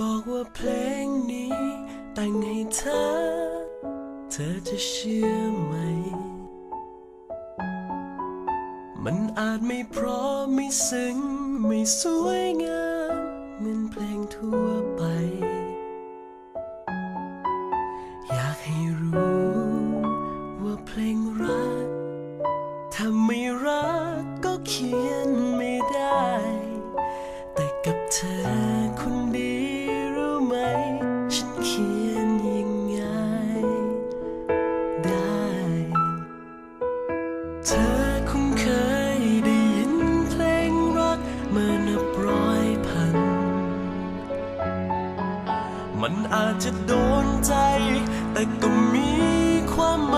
บอกว่าเพลงนี้ แต่งให้เธอ เธอจะเชื่อไหม มันอาจไม่พร้อมไม่ซึ้ง ไม่สวยงามเหมือนเพลงทั่วไป อยากให้รู้ ว่าเพลงรัก ถ้าไม่รักก็เขียนไม่ได้ จะโดนใจ แต่ก็มีความหมาย